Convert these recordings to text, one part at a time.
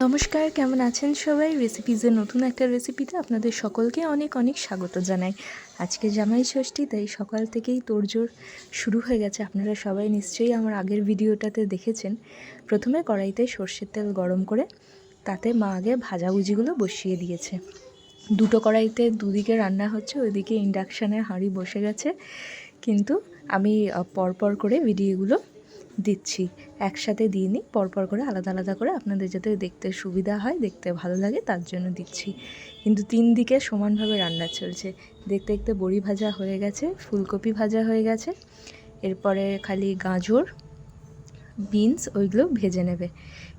নমস্কার, কেমন আছেন সবাই? রেসিপিজের নতুন একটা রেসিপিতে আপনাদের সকলকে অনেক অনেক স্বাগত জানাই। আজকে জামাই ষষ্ঠী, তাই সকাল থেকেই তোড়জোড় শুরু হয়ে গেছে। আপনারা সবাই নিশ্চয়ই আমার আগের ভিডিওটাতে দেখেছেন। প্রথমে কড়াইতে সর্ষের তেল গরম করে, তাতে মা আগে ভাজাভুজিগুলো বসিয়ে দিয়েছে। দুটো কড়াইতে দুদিকে রান্না হচ্ছে, ওইদিকে ইন্ডাকশানে হাঁড়ি বসে গেছে। কিন্তু আমি পরপর করে ভিডিওগুলো দিচ্ছি। একসাথে দিয়ে নিই পরপর করে আলাদা আলাদা করে আপনাদের যাতে দেখতে সুবিধা হয়, দেখতে ভালো লাগে তার জন্য দিচ্ছি। কিন্তু তিন দিকে সমানভাবে রান্না চলছে। দেখতে দেখতে বড়ি ভাজা হয়ে গেছে, ফুলকপি ভাজা হয়ে গেছে, এরপরে খালি গাজর, বিনস ওইগুলো ভেজে নেবে।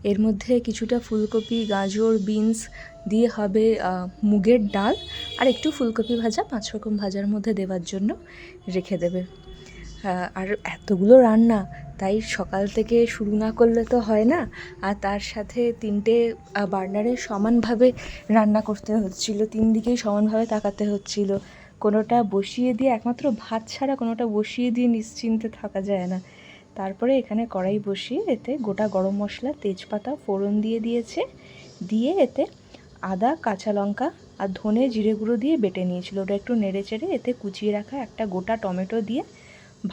এর মধ্যে কিছুটা ফুলকপি, গাজর, বিনস দিয়ে হবে মুগের ডাল আর একটু ফুলকপি ভাজা, পাঁচ রকম ভাজার মধ্যে দেওয়ার জন্য রেখে দেবে। আর এতগুলো রান্না তাই সকাল থেকে শুরু না করলে তো হয় না। আর তার সাথে তিনটে বার্নারে সমানভাবে রান্না করতে হচ্ছিল, তিন দিকেই সমানভাবে তাকাতে হচ্ছিল। কোনোটা বসিয়ে দিয়ে, একমাত্র ভাত ছাড়া কোনোটা বসিয়ে দিয়ে নিশ্চিন্তে থাকা যায় না। তারপরে এখানে কড়াই বসিয়ে এতে গোটা গরম মশলা, তেজপাতা, ফোড়ন দিয়ে দিয়েছে। দিয়ে এতে আদা, কাঁচা লঙ্কা আর ধনে জিরে গুঁড়ো দিয়ে বেটে নিয়েছিল। ওটা একটু নেড়ে চেড়ে এতে কুচিয়ে রাখা একটা গোটা টমেটো দিয়ে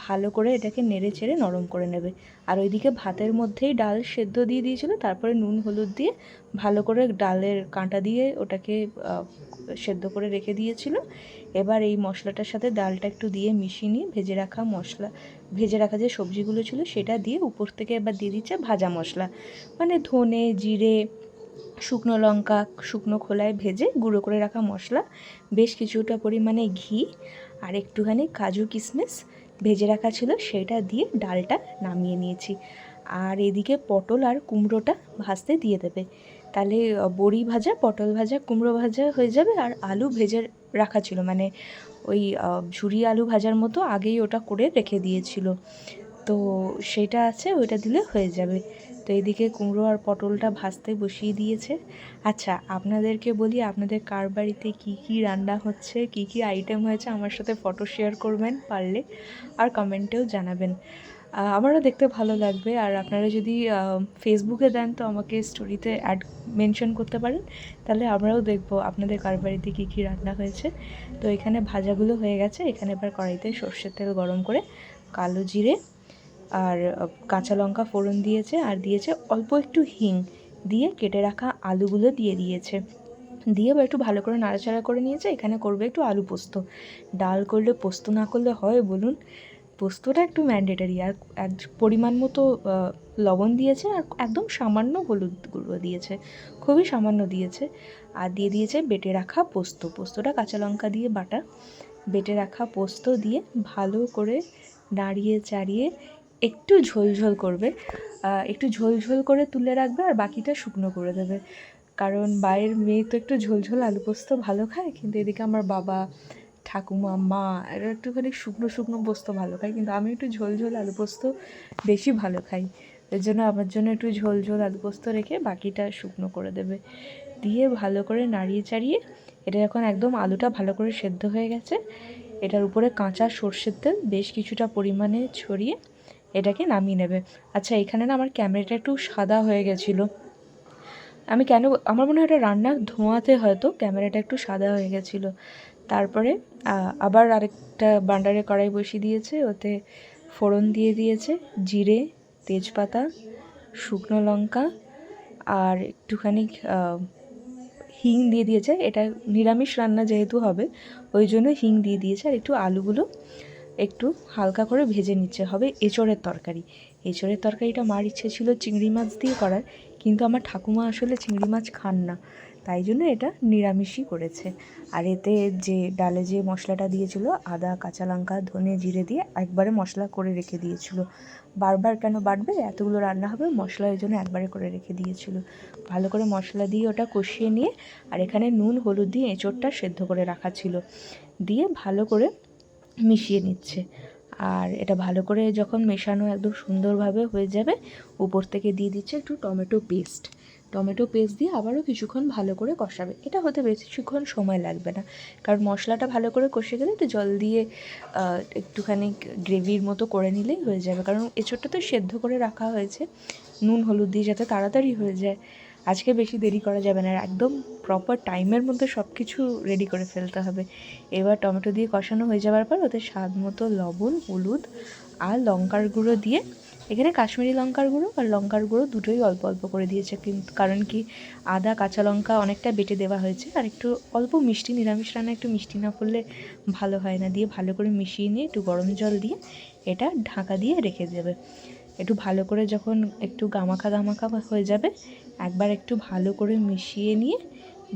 ভালো করে এটাকে নেড়ে চেড়ে নরম করে নেবে। আর ওইদিকে ভাতের মধ্যেই ডাল সেদ্ধ দিয়ে দিয়েছিল, তারপরে নুন, হলুদ দিয়ে ভালো করে ডালের কাঁটা দিয়ে ওটাকে সেদ্ধ করে রেখে দিয়েছিল। এবার এই মশলাটার সাথে ডালটা একটু দিয়ে মিশিয়ে নিয়ে ভেজে রাখা মশলা, ভেজে রাখা যে সবজিগুলো ছিল সেটা দিয়ে উপর থেকে এবার দিয়ে দিচ্ছে ভাজা মশলা। মানে ধনে, জিরে, শুকনো লঙ্কা, শুকনো খোলায় ভেজে গুঁড়ো করে রাখা মশলা, বেশ কিছুটা পরিমাণে ঘি আর একটুখানি কাজু কিশমিশ ভেজে রাখা ছিল, সেটা দিয়ে ডালটা নামিয়ে নিয়েছি। আর এদিকে পটল আর কুমড়োটা ভাজতে দিয়ে দেবে। তাহলে বড়ি ভাজা, পটল ভাজা, কুমড়ো ভাজা হয়ে যাবে আর আলু ভেজে রাখা ছিল। মানে ওই ঝুরি আলু ভাজার মতো আগেই ওটা করে রেখে দিয়েছিল। তো সেটা আছে, ওইটা দিলে হয়ে যাবে। তো এদিকে কুমড়ো আর পটলটা ভাজতে বসিয়ে দিয়েছে। আচ্ছা আপনাদেরকে বলি, আপনাদের কার বাড়িতে কী কী রান্না হচ্ছে, কী কী আইটেম হয়েছে, আমার সাথে ফটো শেয়ার করবেন পারলে আর কমেন্টেও জানাবেন। আমারও দেখতে ভালো লাগবে। আর আপনারা যদি ফেসবুকে দেন তো আমাকে স্টোরিতে অ্যাড মেনশন করতে পারেন, তাহলে আমরাও দেখব আপনাদের কার বাড়িতে কী কী রান্না হয়েছে। তো এখানে ভাজাগুলো হয়ে গেছে, এখানে এবার কড়াইতে সর্ষের তেল গরম করে কালো জিরে আর কাঁচা লঙ্কা ফোড়ন দিয়েছে আর দিয়েছে অল্প একটু হিং দিয়ে কেটে রাখা আলুগুলো দিয়ে দিয়েছে। দিয়ে এবার একটু ভালো করে নাড়াচাড়া করে নিয়েছে। এখানে করবে একটু আলু পোস্ত। ডাল করলে পোস্ত না করলে হয় বলুন? পোস্তটা একটু ম্যান্ডেটারি আর এক পরিমাণ মতো লবণ দিয়েছে আর একদম সামান্য হলুদ গুঁড়ো দিয়েছে। খুবই সামান্য দিয়েছে। আর দিয়ে দিয়েছে বেটে রাখা পোস্ত। পোস্তটা কাঁচা লঙ্কা দিয়ে বাটা। বেটে রাখা পোস্ত দিয়ে ভালো করে নাড়িয়ে চাড়িয়ে একটু ঝোল ঝোল করবে। একটু ঝোল ঝোল করে তুলে রাখবে আর বাকিটা শুকনো করে দেবে। কারণ বাইরের মেয়ে তো একটু ঝোল ঝোল আলু পোস্ত ভালো খায়, কিন্তু এদিকে আমার বাবা, ঠাকুমা, মা, এরা একটুখানি শুকনো শুকনো পোস্ত ভালো খায়। কিন্তু আমি একটু ঝোল ঝোল আলু পোস্ত বেশি ভালো খাই। এর জন্য আমার জন্য একটু ঝোল ঝোল আলু পোস্ত রেখে বাকিটা শুকনো করে দেবে। দিয়ে ভালো করে নাড়িয়ে চাড়িয়ে, এটা যখন একদম আলুটা ভালো করে সেদ্ধ হয়ে গেছে। এটার উপরে কাঁচা সর্ষের তেল, বেশ কিছুটা পরিমাণে ছড়িয়ে এটাকে নামিয়ে নেবে। আচ্ছা এখানে না আমার ক্যামেরাটা একটু সাদা হয়ে গেছিল। আমি কেন, আমার মনে হয় এটা রান্নার ধোঁয়াতে হয়তো ক্যামেরাটা একটু সাদা হয়ে গেছিল। তারপরে আবার আরেকটা বান্ডারে কড়াই বসিয়ে দিয়েছে, ওতে ফোড়ন দিয়ে দিয়েছে, জিরে, তেজপাতা, শুকনো লঙ্কা, আর একটুখানি হিং দিয়ে দিয়েছে। এটা নিরামিষ রান্না যেহেতু হবে, ওই জন্য হিং দিয়ে দিয়েছে। আর একটু আলুগুলো একটু হালকা করে ভেজে নিচ্ছে, হবে এঁচড়ের তরকারি। এঁচড়ের তরকারিটা মার ইচ্ছে ছিল চিংড়ি মাছ দিয়ে করার, কিন্তু আমার ঠাকুমা আসলে চিংড়ি মাছ খান না, তাই জন্য এটা নিরামিষই করেছে। আর এতে যে ডালে যে মশলাটা দিয়েছিল, আদা, কাঁচা লঙ্কা, ধনে জিরে দিয়ে একবারে মশলা করে রেখে দিয়েছিল। বারবার কেন বাটবে? এতগুলো রান্না হবে, মশলা ওই জন্য একবারে করে রেখে দিয়েছিল। ভালো করে মশলা দিয়ে ওটা কষিয়ে নিয়ে, আর এখানে নুন, হলুদ দিয়ে এঁচোড়টা সেদ্ধ করে রাখা ছিল। দিয়ে ভালো করে মিশিয়ে নিচ্ছে। আর এটা ভালো করে যখন মেশানো একদম সুন্দরভাবে হয়ে যাবে, উপর থেকে দিয়ে দিচ্ছে একটু টমেটো পেস্ট। টমেটো পেস্ট দিয়ে আবারও কিছুক্ষণ ভালো করে কষাবে। এটা হতে বেশিক্ষণ সময় লাগবে না। কারণ মশলাটা ভালো করে কষে গেলে একটু জল দিয়ে একটুখানি গ্রেভির মতো করে নিলেই হয়ে যাবে। কারণ এঁচোড়টা তো সেদ্ধ করে রাখা হয়েছে। নুন, হলুদ দিয়ে যাতে তাড়াতাড়ি হয়ে যায়। আজকে বেশি দেরি করা যাবে না একদম প্রপার টাইমের মধ্যে সব কিছু রেডি করে ফেলতে হবে। এবার টমেটো দিয়ে কষানো হয়ে যাওয়ার পর ওতে স্বাদ মতো লবণ, হলুদ আর লঙ্কার গুঁড়ো দিয়ে, এখানে কাশ্মীরি লঙ্কার গুঁড়ো আর লঙ্কার গুঁড়ো দুটোই অল্প অল্প করে দিয়েছে কিন্তু, কারণ কি আদা, কাঁচা লঙ্কা অনেকটা বেটে দেওয়া হয়েছে আর একটু অল্প মিষ্টি, নিরামিষ রান্না একটু মিষ্টি না করলে ভালো হয় না। দিয়ে ভালো করে মিশিয়ে নিয়ে একটু গরম জল দিয়ে এটা ঢাকা দিয়ে রেখে দেবে। একটু ভালো করে যখন একটু গামাখা গামাখা হয়ে যাবে একবার একটু ভালো করে মিশিয়ে নিয়ে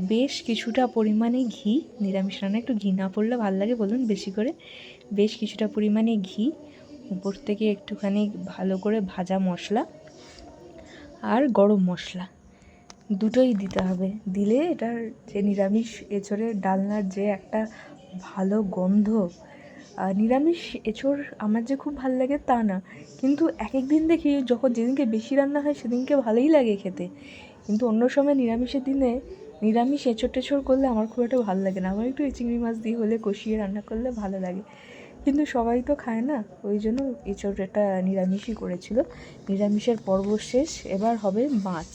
বেশ কিছুটা পরিমাণে ঘি, নিরামিষ রান্না একটু ঘি না পড়লে ভালো লাগে বলুন বেশি করে। বেশ কিছুটা পরিমাণে ঘি, উপর থেকে একটুখানি ভালো করে ভাজা মশলা আর গরম মশলা দুটোই দিতে হবে। দিলে এটার যে নিরামিষ এঁচড়ের ডালনার যে একটা ভালো গন্ধ নিরামিষ এঁচড় আমার যে খুব ভালো লাগে তা না। কিন্তু এক এক দিন দেখি যখন যেদিনকে বেশি রান্না হয় সেদিনকে ভালোই লাগে খেতে। কিন্তু অন্য সময় নিরামিষের দিনে নিরামিষ এঁচড় টেচড় করলে আমার খুব একটা ভালো লাগে না। আমার একটু চিংড়ি মাছ দিয়ে হলে কষিয়ে রান্না করলে ভালো লাগে। কিন্তু সবাই তো খায় না, ওই জন্য এঁচড়টা নিরামিষই করেছিল। নিরামিষের পর্ব শেষ, এবার হবে মাছ।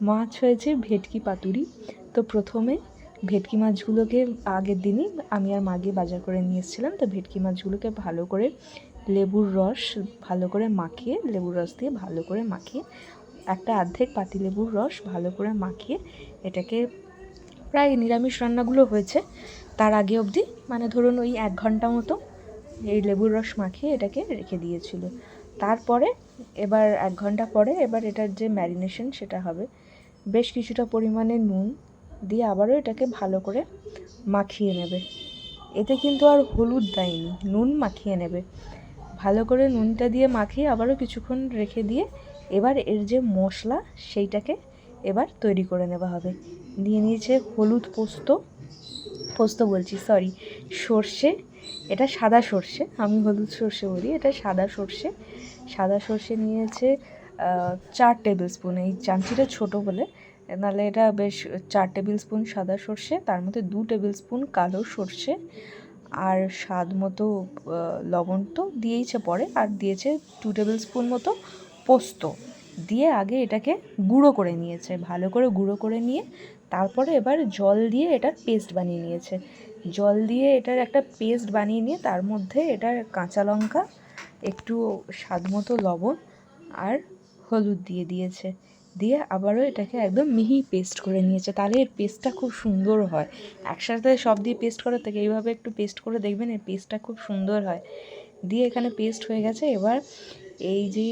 মাছ হয়েছে ভেটকি পাতুরি। তো প্রথমে ভেটকি মাছগুলোকে আগের দিনই আমি আর মাগে বাজার করে নিয়ে এসেছিলাম। তো ভেটকি মাছগুলোকে ভালো করে লেবুর রস ভালো করে মাখিয়ে, লেবুর রস দিয়ে ভালো করে মাখিয়ে, একটা অর্ধেক পাতিলেবুর রস ভালো করে মাখিয়ে এটাকে প্রায় নিরামিষ রান্নাগুলো হয়েছে। তার আগে অবধি মানে ধরুন ওই এক ঘণ্টা মতো এই লেবুর রস মাখিয়ে এটাকে রেখে দিয়েছিল। তারপরে এবার এক ঘণ্টা পরে এবার এটার যে ম্যারিনেশন সেটা হবে। বেশ কিছুটা পরিমাণে নুন দিয়ে আবারও এটাকে ভালো করে মাখিয়ে নেবে। এতে কিন্তু আর হলুদ দেয়নি, নুন মাখিয়ে নেবে। ভালো করে নুনটা দিয়ে মাখিয়ে আবারও কিছুক্ষণ রেখে দিয়ে এবার এর যে মশলা, সেইটাকে এবার তৈরি করে নেওয়া হবে। নিয়ে নিয়েছে হলুদ পোস্ত। পোস্ত বলছি সরি সর্ষে। এটা সাদা সর্ষে, আমি হলুদ সর্ষে বলি, এটা সাদা সর্ষে। সাদা সর্ষে নিয়েছে চার টেবিল স্পুন, এই চামচিটা ছোটো বলে নাহলে এটা বেশ চার টেবিল স্পুন সাদা সর্ষে, তার মধ্যে দু টেবিল স্পুন কালো সর্ষে আর স্বাদ মতো লবণ তো দিয়েইছে পরে, আর দিয়েছে টু টেবিল স্পুন মতো পোস্ত। দিয়ে আগে এটাকে গুঁড়ো করে নিয়েছে, ভালো করে গুঁড়ো করে নিয়ে তারপরে এবার জল দিয়ে এটার পেস্ট বানিয়ে নিয়েছে। জল দিয়ে এটার একটা পেস্ট বানিয়ে নিয়ে তার মধ্যে এটার কাঁচা লঙ্কা, একটু স্বাদ মতো লবণ আর হলুদ দিয়ে দিয়েছে। দিয়ে আবারও এটাকে একদম মিহি পেস্ট করে নিয়েছে। তাহলে এর পেস্টটা খুব সুন্দর হয়। একসাথে সব দিয়ে পেস্ট করার থেকে এইভাবে একটু পেস্ট করে দেখবেন এর পেস্টটা খুব সুন্দর হয়। দিয়ে এখানে পেস্ট হয়ে গেছে। এবার এই যে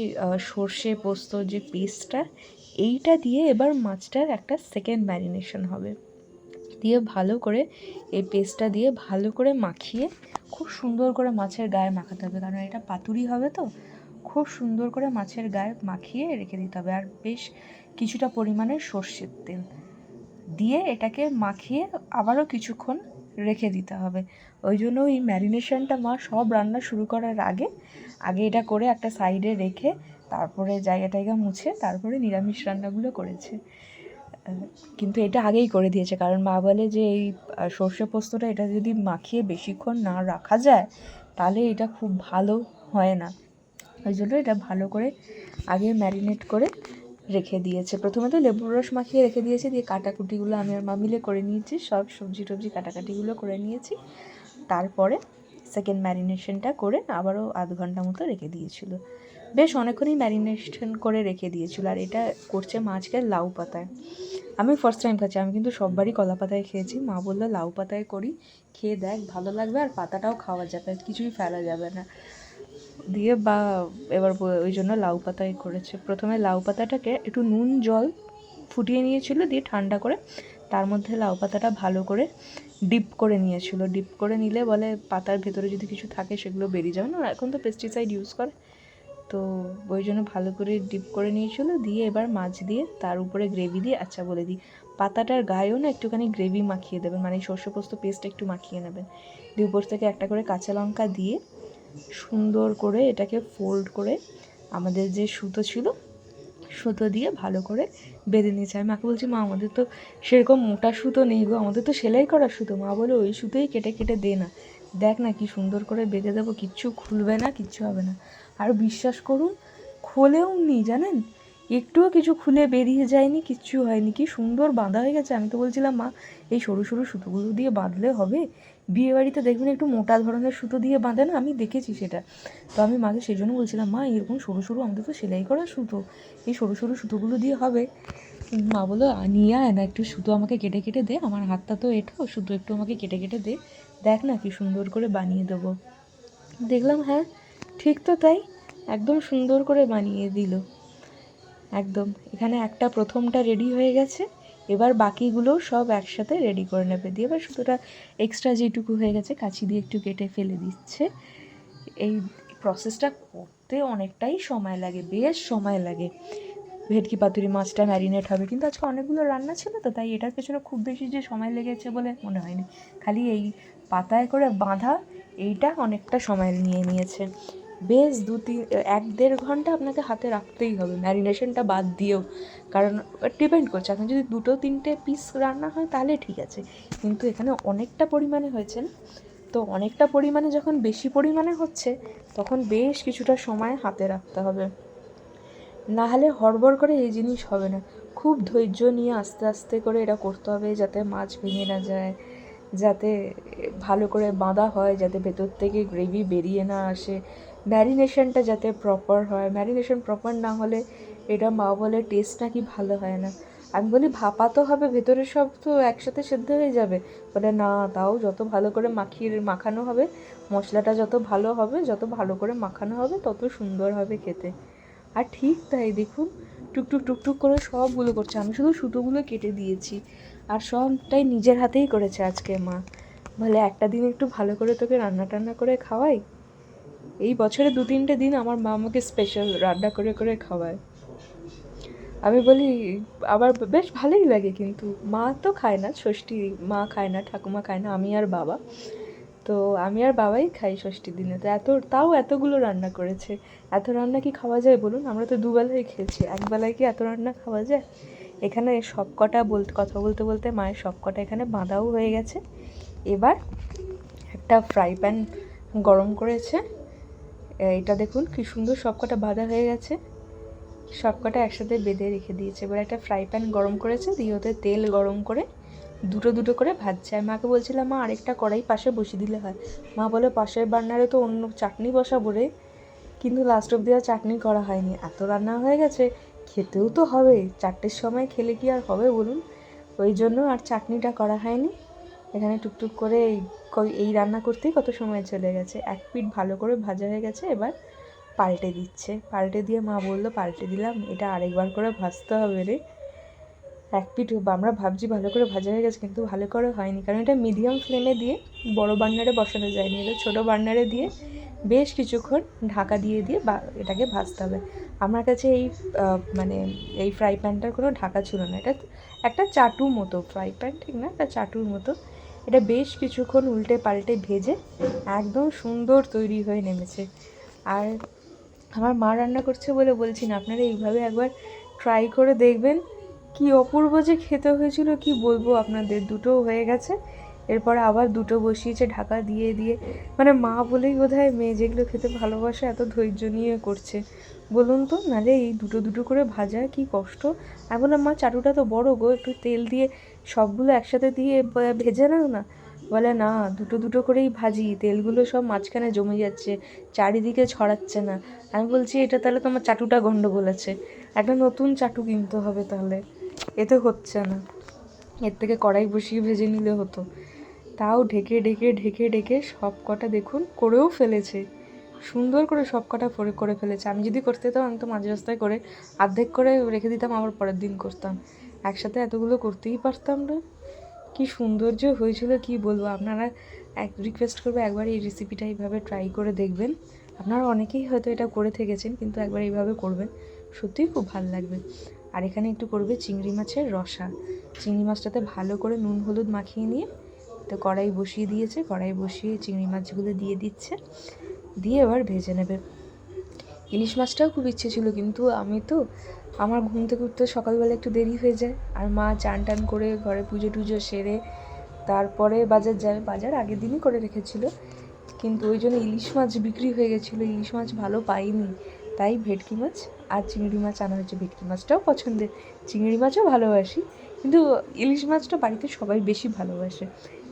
সর্ষে পোস্ত যে পেস্টটা এইটা দিয়ে এবার মাছটার একটা সেকেন্ড ম্যারিনেশন হবে। দিয়ে ভালো করে এই পেস্টটা দিয়ে ভালো করে মাখিয়ে, খুব সুন্দর করে মাছের গায়ে মাখাতে হবে। কারণ এটা পাতুরি হবে তো খুব সুন্দর করে মাছের গায়ে মাখিয়ে রেখে দিতে হবে আর বেশ কিছুটা পরিমাণে সর্ষের তেল দিয়ে এটাকে মাখিয়ে আবারও কিছুক্ষণ রেখে দিতে হবে। ওই জন্য এই ম্যারিনেশনটা মা সব রান্না শুরু করার আগে আগে এটা করে একটা সাইডে রেখে তারপরে জায়গা টায়গা মুছে তারপরে নিরামিষ রান্নাগুলো করেছে। কিন্তু এটা আগেই করে দিয়েছে কারণ মা বলে যে এই সর্ষে পোস্তটা এটা যদি মাখিয়ে বেশিক্ষণ না রাখা যায়, তাহলে এটা খুব ভালো হয় না। ওই জন্য এটা ভালো করে আগে ম্যারিনেট করে রেখে দিয়েছে। প্রথমে তো লেবুর রস মাখিয়ে রেখে দিয়েছে, দিয়ে কাটাকুটিগুলো আমি আর মা মিলে করে নিয়েছি, সব সবজি টবজি কাটাকাটিগুলো করে নিয়েছি। তারপরে সেকেন্ড ম্যারিনেশনটা করে আবারও আধ ঘণ্টা মতো রেখে দিয়েছিল। বেশ অনেকক্ষণই ম্যারিনেশন করে রেখে দিয়েছিল, আর এটা করছে মাছকে লাউ পাতায়। আমি ফার্স্ট টাইম খাচ্ছি, আমি কিন্তু সববারই কলা পাতায় খেয়েছি। মা বলল, লাউ পাতায় করি, খেয়ে দেখ, ভালো লাগবে, আর পাতাটাও খাওয়া যাবে কিছুই ফেলা যাবে না। দিয়ে বা এবার ওই জন্য লাউ পাতায় করেছে। প্রথমে লাউ পাতাটাকে একটু নুন, জল ফুটিয়ে নিয়েছিল, দিয়ে ঠান্ডা করে তার মধ্যে লাউ পাতাটা ভালো করে ডিপ করে নিয়েছিল। ডিপ করে নিলে বলে পাতার ভেতরে যদি কিছু থাকে সেগুলো বেরিয়ে যাবে না। এখন তো পেস্টিসাইড ইউজ করে। তো ওই জন্য ভালো করে ডিপ করে নিয়েছিল, দিয়ে এবার মাছ দিয়ে তার উপরে গ্রেভি দিয়ে আচ্ছা বলে দিই, পাতাটার গায়েও না একটুখানি গ্রেভি মাখিয়ে দেবেন। মানে সর্ষে পোস্ত পেস্ট একটু মাখিয়ে নেবেন। দিয়ে উপর থেকে একটা করে কাঁচা লঙ্কা দিয়ে সুন্দর করে এটাকে ফোল্ড করে আমাদের যে সুতো ছিল, সুতো দিয়ে ভালো করে বেঁধে নিয়েছে। আমি মাকে বলছি, মা, আমাদের তো সেরকম মোটা সুতো নেই গো, আমাদের তো সেলাই করা সুতো। মা বলে, ওই সুতোই কেটে কেটে দে না। দেখ না কি সুন্দর করে বেঁধে দেবো, কিচ্ছু খুলবে না, কিচ্ছু হবে না। আর বিশ্বাস করুন, খোলেও নি, জানেন? একটুও কিছু খুলে বেরিয়ে যায়নি কিচ্ছু হয়নি। কি সুন্দর বাঁধা হয়ে গেছে। আমি তো বলছিলাম মা এই সরু সরু সুতোগুলো দিয়ে বাঁধলে হবে? বিয়ে বাড়িতে দেখবেন একটু মোটা ধরনের সুতো দিয়ে বাঁধে না? আমি দেখেছি সেটা। তো আমি মাকে সেই জন্য বলছিলাম মা এরকম সরু সরু আমাদের তো সেলাই করা সুতো এই সরু সরু সুতোগুলো দিয়ে হবে? মা বলল "আ, নিয়ে আয় না একটু সুতো আমাকে কেটে কেটে দে। আমার হাতটা তো এঁটো সুতো একটু আমাকে কেটে কেটে দে। দেখ না কি সুন্দর করে বানিয়ে দেবো। দেখলাম হ্যাঁ ঠিক তো তাই। একদম সুন্দর করে বানিয়ে দিল। একদম। এখানে একটা প্রথমটা রেডি হয়ে গেছে। এবার বাকিগুলো সব একসাথে রেডি করে নেবে। দিয়ে এবার সুতোটা এক্সট্রা যেটুকু হয়ে গেছে কাছি দিয়ে একটু কেটে ফেলে দিচ্ছে। এই প্রসেসটা করতে অনেকটাই সময় লাগে, বেশ সময় লাগে। ভেটকি পাতুরি মাছটা ম্যারিনেট হবে। কিন্তু আজকে অনেকগুলো রান্না ছিল তো, তাই এটার পেছনে খুব বেশি যে সময় লেগেছে বলে মনে হয়নি। খালি এই পাতায় করে বাঁধা, এইটা অনেকটা সময় নিয়ে নিয়েছে। বেশ দু তিন, এক দেড় ঘণ্টা আপনাকে হাতে রাখতেই হবে। ম্যারিনেশনটা বাদ দিয়েও। কারণ ডিপেন্ড করছে। এখন যদি দুটো, তিনটে পিস রান্না হয়, তাহলে ঠিক আছে। কিন্তু এখানে অনেকটা পরিমাণে হয়েছে তো অনেকটা পরিমাণে যখন বেশি পরিমাণে হচ্ছে, তখন বেশ কিছুটা সময় হাতে রাখতে হবে। না হলে হড়বড় করে এই জিনিস হবে না। খুব ধৈর্য নিয়ে আস্তে আস্তে করে এটা করতে হবে, যাতে মাছ ভেঙে না যায়। যাতে ভালো করে বাঁধা হয়, যাতে ভেতর থেকে গ্রেভি বেরিয়ে না আসে। ম্যারিনেশনটা যাতে প্রপার হয়। ম্যারিনেশন প্রপার না হলে এটা মা বলে টেস্ট নাকি ভালো হয় না। আমি বলি, ভাপা তো হবে ভেতরে সব তো একসাথে সেদ্ধ হয়ে যাবে। বলে, না, তাও যত ভালো করে মাখিয়ে, মাখানো হবে, মশলাটা যত ভালো হবে, যত ভালো করে মাখানো হবে, তত সুন্দর হবে খেতে। আর ঠিক তাই, দেখুন, টুকটুক টুকটুক করে সবগুলো করছে। আমি শুধু সুতোগুলো কেটে দিয়েছি। আর সবটাই নিজের হাতেই করেছে আজকে মা। বলে একটা দিন একটু ভালো করে তোকে রান্না টান্না করে খাওয়াই। এই বছরে দু তিনটে দিন আমার মা আমাকে স্পেশাল রান্না করে করে খাওয়ায়। আমি বলি, আবার বেশ ভালোই লাগে কিন্তু মা তো খায় না, ষষ্ঠী মা খায় না, ঠাকুমা খায় না, আমি আর বাবা। তো আমি আর বাবাই খাই ষষ্ঠীর দিনে। তো এত, তাও এতগুলো রান্না করেছে। এত রান্না কি খাওয়া যায় বলুন? আমরা তো দুবেলাই খেয়েছি। একবেলায় কি এত রান্না খাওয়া যায়? এখানে সব কটা বলতে কথা বলতে বলতে মায়ের সব কটা এখানে বাঁধাও হয়ে গেছে। এবার একটা ফ্রাই প্যান গরম করেছে। এটা দেখুন কি সুন্দর সব কটা বাঁধা হয়ে গেছে। সব কটা একসাথে বেঁধে রেখে দিয়েছে। এবার একটা ফ্রাই প্যান গরম করেছে, দিয়ে ওতে তেল গরম করে দুটো দুটো করে ভাজছে। আর মাকে বলছিলাম, মা, আরেকটা কড়াই পাশে বসিয়ে দিলে হয়। মা বলে, পাশের বার্নারে তো অন্য চাটনি বসাবো রে। কিন্তু লাস্ট অব্দি আর চাটনি করা হয়নি। এত রান্না হয়ে গেছে খেতেও তো হবে। চারটের সময় খেলে কি আর হবে বলুন? ওই জন্য আর চাটনিটা করা হয়নি। এখানে টুকটুক করে এই রান্না করতেই কত সময় চলে গেছে। এক পিট ভালো করে ভাজা হয়ে গেছে, এবার পাল্টে দিচ্ছে। পাল্টে দিয়ে মা বলল, পাল্টে দিলাম, এটা আরেকবার করে ভাজতে হবে রে। এক পিঠ আমরা ভাবছি ভালো করে ভাজা হয়ে গেছে, কিন্তু ভালো করে হয়নি। কারণ এটা মিডিয়াম ফ্লেমে দিয়ে বড় বার্নারে বসানো যায়নি, এটা ছোটো বার্নারে দিয়ে বেশ কিছুক্ষণ ঢাকা দিয়ে দিয়ে বা এটাকে ভাজতে হবে। আমার কাছে এই মানে এই ফ্রাই প্যানটার কোনো ঢাকা ছিল না। এটা একটা চাটু মতো ফ্রাই প্যান ঠিক না, একটা চাটুর মতো। এটা বেশ কিছুক্ষণ উল্টে পাল্টে ভেজে একদম সুন্দর তৈরি হয়ে নেমেছে। আর আমার মা রান্না করছে বলে বলছি না, আপনারা এইভাবে একবার ট্রাই করে দেখবেন। কি অপূর্ব যে খেতে হয়েছিল, কি বলব আপনাদের? দুটো হয়ে গেছে। এরপরে আবার দুটো বসিয়েছে ঢাকা দিয়ে দিয়ে। মানে মা বলেই বোধ হয় মেয়ে যেগুলো খেতে ভালোবাসে, এত ধৈর্য নিয়ে করছে। বলুন তো, নালে এই দুটো দুটো করে ভাজা কি কষ্ট? আমি বললাম, মা, চাটুটা তো বড় গো, একটু তেল দিয়ে সবগুলো একসাথে দিয়ে ভেজে নাও না? বলে, না, দুটো দুটো করেই ভাজি। তেলগুলো সব মাঝখানে জমে যাচ্ছে, চারিদিকে ছড়াচ্ছে না। আমি বলছি, এটা তাহলে তোমার চাটুটা গন্ডগোল আছে। একটা নতুন চাটু কিনতে হবে তাহলে। এতে হচ্ছে না। এর থেকে কড়াই বসিয়ে ভেজে নিলে হতো। তাও ঢেকে ঢেকে ঢেকে ঢেকে সব কটা দেখুন করেও ফেলেছে। সুন্দর করে সব কটা করে করে ফেলেছে। আমি যদি করতে যেতাম, আমি তো মাঝ রাস্তায় করে অর্ধেক করে রেখে দিতাম, আবার পরের দিন করতাম। একসাথে এতগুলো করতেই পারতাম না। কি সৌন্দর্য হয়েছিল, কি বলব? আপনারা এক রিকোয়েস্ট করব, একবার এই রেসিপিটা এইভাবে ট্রাই করে দেখবেন। আপনারা অনেকেই হয়তো এটা করে থেকেছেন, কিন্তু একবার এইভাবে করবেন, সত্যিই খুব ভালো লাগবে। আর এখানে একটু করবে চিংড়ি মাছের রসা। চিংড়ি মাছটাতে ভালো করে নুন, হলুদ মাখিয়ে নিয়ে তো কড়াই বসিয়ে দিয়েছে। কড়াই বসিয়ে চিংড়ি মাছগুলো দিয়ে দিচ্ছে। দিয়ে এবার ভেজে নেবে। ইলিশ মাছটাও খুব ইচ্ছে ছিল, কিন্তু আমি তো আমার ঘুম থেকে উঠতে সকালবেলা একটু দেরি হয়ে যায়। আর মা চান টান করে ঘরে পুজো টুজো সেরে তারপরে বাজার যায়। বাজার আগের দিনই করে রেখেছিল। কিন্তু ওই জন্য ইলিশ মাছ বিক্রি হয়ে গেছিল। ইলিশ মাছ ভালো পাইনি। তাই ভেটকি মাছ আর চিংড়ি মাছ আনা হচ্ছে ভেটকি মাছটাও পছন্দের। চিংড়ি মাছও ভালোবাসি, কিন্তু ইলিশ মাছটা বাড়িতে সবাই বেশি ভালোবাসে।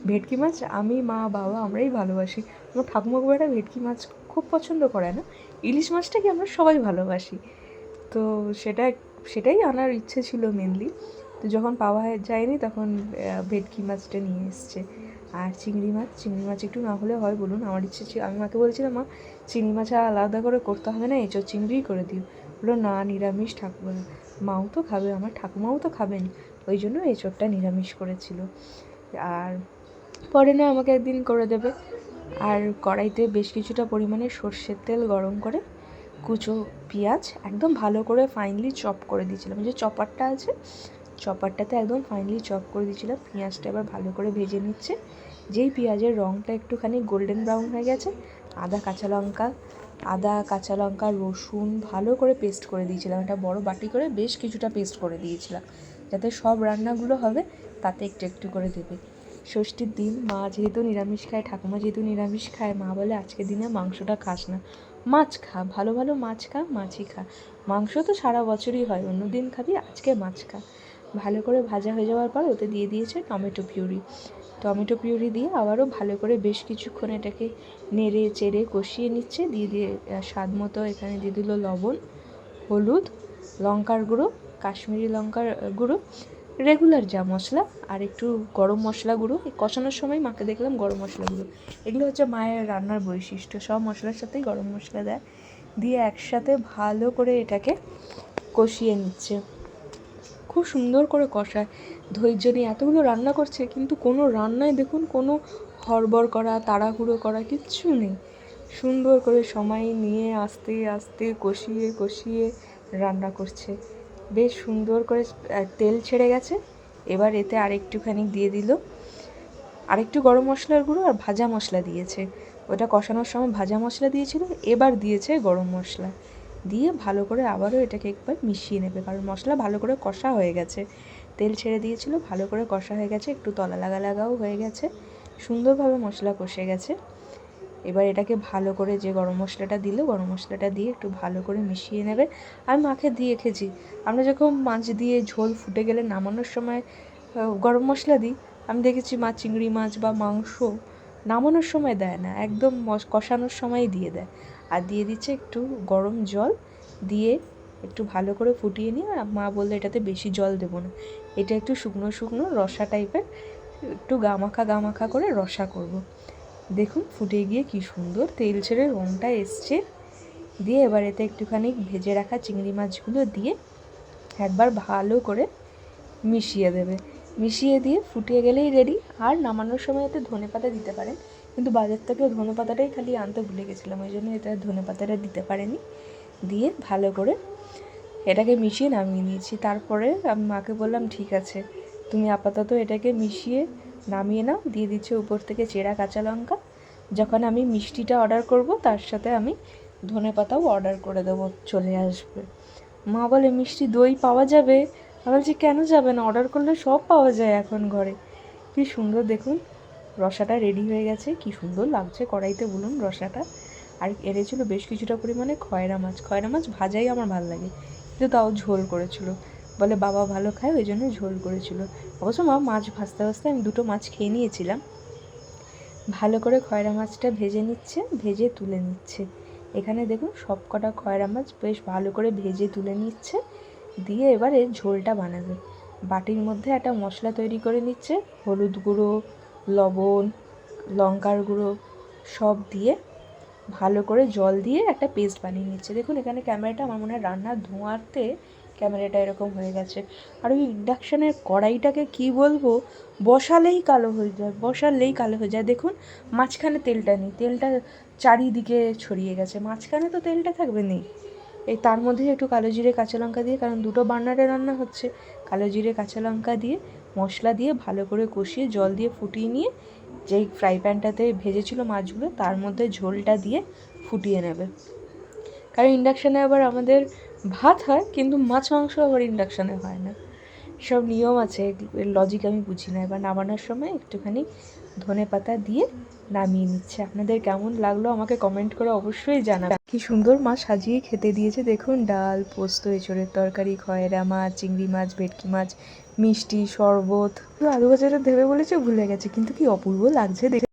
ভেটকি মাছ আমি, মা, বাবা আমরাই ভালোবাসি। আমার ঠাকুমা খুব ভেটকি মাছ খুব পছন্দ করে না, ইলিশ মাছটাকে আমরা সবাই ভালোবাসি। তো সেটা সেটাই আনার ইচ্ছে ছিল মেনলি তো যখন পাওয়া যায়নি তখন ভেটকি মাছটা নিয়ে এসছে। আর চিংড়ি মাছ চিংড়ি মাছ একটু না হলে হয় বলুন, আমার ইচ্ছে ছিল, আমি মাকে বলছিলাম, মা, চিংড়ি মাছ আলাদা করে করতে হবে না এঁচো চিংড়িই করে দিও। বলল, না, নিরামিষ ঠাকুমা মাও তো খাবে, আমার ঠাকুমাও তো খাবেন। ওই জন্য এঁচোড়টা নিরামিষ করেছিল। আর পরে না আমাকে একদিন করে দেবে, আর কড়াইতে বেশ কিছুটা পরিমাণে সর্ষের তেল গরম করে, কুচো পেঁয়াজ একদম ভালো করে ফাইনলি চপ করে দিয়েছিলাম। যে চপারটা আছে চপারটাতে একদম ফাইনালি চপ করে দিয়েছিলাম পেঁয়াজটা এবার ভালো করে ভেজে নিচ্ছে। যেই পেঁয়াজের রঙটা একটুখানি গোল্ডেন ব্রাউন হয়ে গেছে, আদা, কাঁচা লঙ্কা, আদা, কাঁচা লঙ্কা, রসুন ভালো করে পেস্ট করে দিয়েছিলাম। একটা বড় বাটি করে বেশ কিছুটা পেস্ট করে দিয়েছিলাম। যাতে সব রান্নাগুলো হবে, তাতে একটু একটু করে দেবে। ষষ্ঠীর দিন মা যেহেতু নিরামিষ খায়, ঠাকুমা যেহেতু নিরামিষ খায়, মা বলে আজকের দিনে মাংসটা খাস না। মাছ খা, ভালো ভালো মাছ খা, মাছই খা। মাংস তো সারা বছরই হয় অন্য দিন খাবি, আজকে মাছ খা। ভালো করে ভাজা হয়ে যাওয়ার পর ওতে দিয়ে দিয়েছে টমেটো পিউরি। টমেটো পিউরি দিয়ে আবারও ভালো করে বেশ কিছুক্ষণ এটাকে নেড়ে, চেড়ে কষিয়ে নিচ্ছে। দিয়ে দিয়ে স্বাদ মতো এখানে দিয়ে দিল লবণ, হলুদ, লঙ্কার গুঁড়ো, কাশ্মীরি লঙ্কার গুঁড়ো, রেগুলার যা মশলা আর একটু গরম মশলা গুঁড়ো। কষানোর সময় মাকে দেখলাম গরম মশলা গুঁড়ো। এগুলো হচ্ছে মায়ের রান্নার বৈশিষ্ট্য। সব মশলার সাথেই গরম মশলা দেয়। দিয়ে একসাথে ভালো করে এটাকে কষিয়ে নিচ্ছে। খুব সুন্দর করে কষায়। ধৈর্য নিয়ে এতগুলো রান্না করছে, কিন্তু কোনো রান্নায় দেখুন কোনো হড়বড় করা, তাড়াহুড়ো করা কিচ্ছু নেই। সুন্দর করে সময় নিয়ে আস্তে আস্তে কষিয়ে কষিয়ে রান্না করছে। বেশ সুন্দর করে তেল ছেড়ে গেছে। এবার এতে আরেকটুখানি দিয়ে দিল। আরেকটু গরম মশলার গুঁড়ো আর ভাজা মশলা দিয়েছে। ওটা কষানোর সময় ভাজা মশলা দিয়েছিল, এবার দিয়েছে গরম মশলা। দিয়ে ভালো করে আবারও এটাকে একবার মিশিয়ে নেবে। কারণ মশলা ভালো করে কষা হয়ে গেছে। তেল ছেড়ে দিয়েছিল, ভালো করে কষা হয়ে গেছে, একটু তলা লাগা লাগাও হয়ে গেছে। সুন্দরভাবে মশলা কষে গেছে। এবার এটাকে ভালো করে যে গরম মশলাটা দিল, গরম মশলাটা দিয়ে একটু ভালো করে মিশিয়ে নেবে। আমি মাখে দিয়ে রেখেছি আমরা যখন মাছ দিয়ে ঝোল ফুটে গেলে নামানোর সময় গরম মশলা দিই, আমি দেখেছি মাছ চিংড়ি মাছ বা মাংস নামানোর সময় দেয় না, একদম কষানোর সময় দিয়ে দেয়। আর দিয়ে দিচ্ছে একটু গরম জল দিয়ে একটু ভালো করে ফুটিয়ে নিয়ে, আর মা বলল এটাতে বেশি জল দেবো না। এটা একটু শুকনো শুকনো রসা টাইপের, একটু গামাখা গামাখা করে রসা করব। দেখুন ফুটে গিয়ে কি সুন্দর তেল ছেড়ে রঙটা এসছে। দিয়ে এবার এতে একটুখানি ভেজে রাখা চিংড়ি মাছগুলো দিয়ে একবার ভালো করে মিশিয়ে দেবে। মিশিয়ে দিয়ে ফুটিয়ে গেলেই রেডি আর নামানোর সময় এতে ধনে পাতা দিতে পারেন। কিন্তু বাজার থেকে ধনে পাতাটাই খালি আনতে ভুলে গেছিলাম, ওই জন্য এটা ধনে পাতাটা দিতে পারেনি। দিয়ে ভালো করে এটাকে মিশিয়ে নামিয়ে নিয়েছি। তারপরে আমি মাকে বললাম, ঠিক আছে, তুমি আপাতত এটাকে মিশিয়ে নামিয়ে নাও। দিয়ে দিচ্ছে উপর থেকে চেরা কাঁচা লঙ্কা। যখন আমি মিষ্টিটা অর্ডার করব, তার সাথে আমি ধনে পাতাও অর্ডার করে দেবো, চলে আসবে। মা বলে, মিষ্টি দই পাওয়া যাবে? আমি বলছি, কেন যাবে না? অর্ডার করলে সব পাওয়া যায় এখন ঘরে। কি সুন্দর দেখুন রসাটা রেডি হয়ে গেছে। কি সুন্দর লাগছে কড়াইতে বলুন রসাটা। আর এনেছিল বেশ কিছুটা পরিমাণে খয়রা মাছ। খয়রা মাছ ভাজাই আমার ভালো লাগে। কিন্তু তাও ঝোল করেছিল। বলে বাবা ভালো খায়, ওই জন্য ঝোল করেছিল। অবশ্য মা মাছ ভাজতে ভাজতে আমি দুটো মাছ খেয়ে নিয়েছিলাম। ভালো করে খয়রা মাছটা ভেজে নিচ্ছে, ভেজে তুলে নিচ্ছে। এখানে দেখুন সব কটা খয়রা মাছ বেশ ভালো করে ভেজে তুলে নিচ্ছে। দিয়ে এবারে ঝোলটা বানাবে। বাটির মধ্যে একটা মশলা তৈরি করে নিচ্ছে। হলুদ গুঁড়ো লবণ, লঙ্কার গুঁড়ো সব দিয়ে ভালো করে জল দিয়ে একটা পেস্ট বানিয়ে নিচ্ছে। দেখুন, এখানে ক্যামেরাটা আমার মনে হয় রান্নার ধোঁয়াতে ক্যামেরাটা এরকম হয়ে গেছে। আর ওই ইন্ডাকশানের কড়াইটাকে কি বলব? বসালেই কালো হয়ে যায়, বসালেই কালো হয়ে যায়। দেখুন, মাঝখানে তেলটা নেই, তেলটা চারিদিকে ছড়িয়ে গেছে। মাঝখানে তো তেলটা থাকবে নেই। এই তার মধ্যে একটু কালো জিরে, কাঁচা লঙ্কা দিয়ে, কারণ দুটো বার্নারে রান্না হচ্ছে। কালো জিরে, কাঁচা লঙ্কা দিয়ে মশলা দিয়ে ভালো করে কষিয়ে জল দিয়ে ফুটিয়ে নিয়ে যেই ফ্রাই প্যানটাতে ভেজেছিল মাছগুলো, তার মধ্যে ঝোলটা দিয়ে ফুটিয়ে নেবে। কারণ ইন্ডাকশানে আবার আমাদের ভাত হয়, কিন্তু মাছ মাংস আবার ইন্ডাকশানে হয় না। সব নিয়ম আছে লজিক আমি বুঝি না। এবার নামানোর সময় একটুখানি ধনে পাতা দিয়ে নামিয়ে নিচ্ছে। আপনাদের কেমন লাগল আমাকে কমেন্ট করে অবশ্যই জানাবেন। কি সুন্দর মাছ সাজিয়ে খেতে দিয়েছে। দেখুন, ডাল, পোস্ত, এঁচড়ের তরকারি, খয়রা মাছ, চিংড়ি মাছ, ভেটকি মাছ মিষ্টি শরবত। আলু ভাজাটা ভেবে বলেছে ভুলে গেছে কিন্তু কি অপূর্ব লাগছে দেখে।